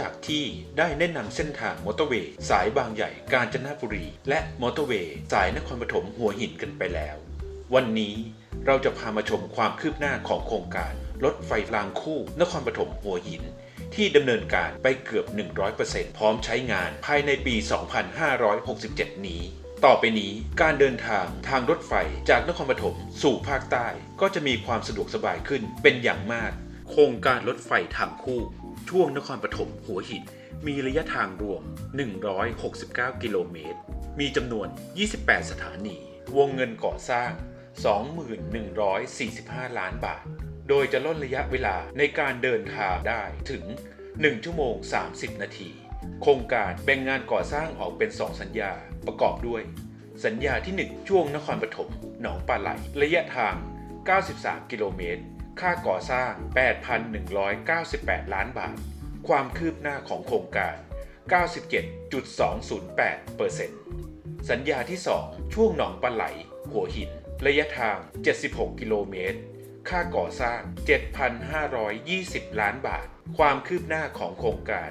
จากที่ได้แนะนำเส้นทางมอเตอร์เวย์สายบางใหญ่กาญจนบุรี และมอเตอร์เวย์สายนครปฐมหัวหินกันไปแล้ว วันนี้เราจะพามาชมความคืบหน้าของโครงการรถไฟรางคู่ นครปฐมหัวหิน ที่ดำเนินการไปเกือบ 100%พร้อมใช้งานภายในปี 2567 นี้ ต่อไปนี้การเดินทางทางรถไฟจากนครปฐมสู่ภาคใต้ก็จะมีความสะดวกสบายขึ้นเป็นอย่างมาก โครงการรถไฟทางคู่ ช่วงนครปฐมหัวหิน มีระยะทางรวม 169 กิโลเมตร มีจำนวน 28 สถานี วงเงินก่อสร้าง 2145 ล้านบาท โดยจะลดระยะเวลาในการเดินทางได้ถึง 1 ชั่วโมง 30 นาที โครงการแบ่งงานก่อสร้างออกเป็น 2 สัญญาประกอบด้วย สัญญาที่ 1 ช่วงนครปฐมหนองปลาไหล ระยะทาง 93 กิโลเมตร ค่าก่อสร้าง 8,198 ล้านบาท ความคืบหน้าของโครงการ 97.208%สัญญาที่ 2 ช่วงหนองปลาไหล หัวหิน ระยะทาง 76 กิโลเมตร ค่าก่อสร้าง 7,520 ล้านบาท ความคืบหน้าของโครงการ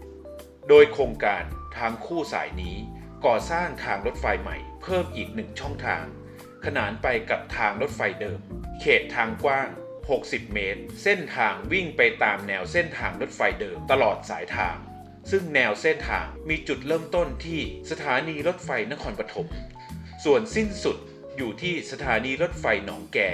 98.243%โดยโครงการทางคู่สายนี้ก่อสร้างทางรถไฟใหม่เพิ่มอีกหนึ่งช่องทาง ขนานไปกับทางรถไฟเดิม เขตทางกว้าง 60 เมตร เส้นทางวิ่งไปตามแนวเส้นทางรถไฟเดิมตลอดสายทาง ซึ่งแนวเส้นทางมีจุดเริ่มต้นที่สถานีรถไฟนครปฐม ส่วนสิ้นสุดอยู่ที่สถานีรถไฟหนองแก่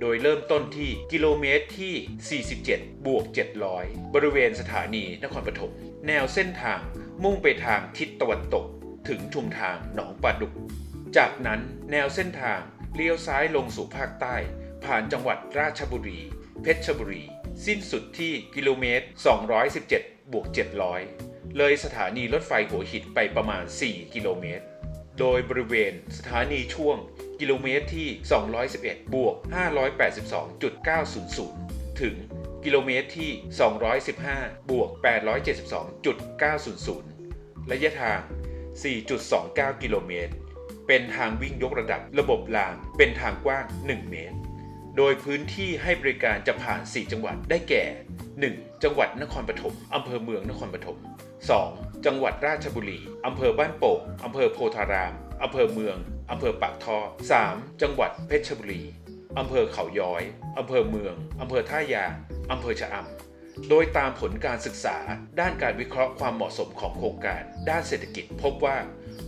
โดยเริ่มต้นที่กิโลเมตรที่ 47 บวก 700 บริเวณสถานีนครปฐม แนวเส้นทางมุ่งไปทางทิศตะวันตก ถึงชุมทางหนองปลาดุก จากนั้นแนวเส้นทางเลี้ยวซ้ายลงสู่ภาคใต้ ผ่านจังหวัดราชบุรี เพชรบุรี สิ้นสุดที่กิโลเมตร 217บวก700 เลยสถานีรถไฟหัวหินไปประมาณ 4 กิโลเมตร โดยบริเวณสถานีช่วงกิโลเมตรที่ 211บวก582.900 ถึงกิโลเมตรที่ 215บวก872.900 ระยะทาง 4.29 กิโลเมตร เป็นทางวิ่งยกระดับระบบรางเป็นทางกว้าง 1 เมตร โดยพื้นที่ให้บริการจะผ่าน 4 จังหวัดได้แก่ 1. จังหวัดนครปฐมอำเภอเมืองนครปฐม 2. จังหวัดราชบุรีอำเภอบ้านโป่งอำเภอโพธารามอำเภอเมืองอำเภอปากท่อ 3. จังหวัดเพชรบุรีอำเภอเขาย้อยอำเภอเมืองอำเภอท่ายางอำเภอชะอำ โดยตามผลการศึกษาด้านการวิเคราะห์ความเหมาะสมของโครงการ ด้านเศรษฐกิจ พบว่า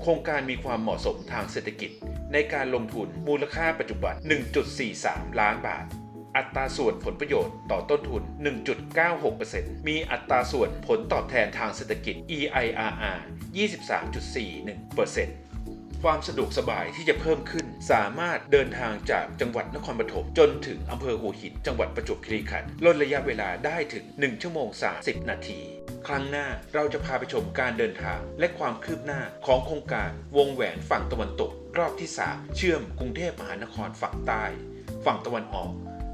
โครงการมีความเหมาะสมทางเศรษฐกิจ ในการลงทุนมูลค่าปัจจุบัน 1.43 ล้านบาท อัตราส่วนผลประโยชน์ต่อต้นทุน 1.96%มีอัตราส่วนผลตอบแทนทางเศรษฐกิจ EIRR 23.41% ความสะดวกสบายที่จะเพิ่มขึ้น สามารถเดินทางจากจังหวัดนครปฐมจนถึงอำเภอหัวหิน จังหวัดประจวบคีรีขันธ์ลดระยะเวลาได้ถึง 1 ชั่วโมง 30 นาทีครั้งหน้าเราจะพาไปชมการเดินทางและความคืบหน้าของโครงการวงแหวนฝั่งตะวันตก รอบที่ 3 เชื่อมกรุงเทพมหานครฝั่งใต้ ฝั่งตะวันออก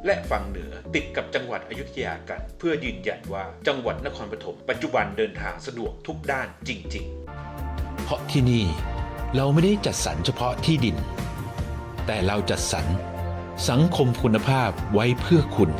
และฝั่งเหนือติดกับจังหวัดอยุธยากัน เพื่อยืนยันว่าจังหวัดนครปฐมปัจจุบันเดินทางสะดวกทุกด้านจริง ๆ เพราะที่นี่ เราไม่ได้จัดสรรเฉพาะที่ดิน แต่เราจัดสรรสังคมคุณภาพไว้เพื่อคุณ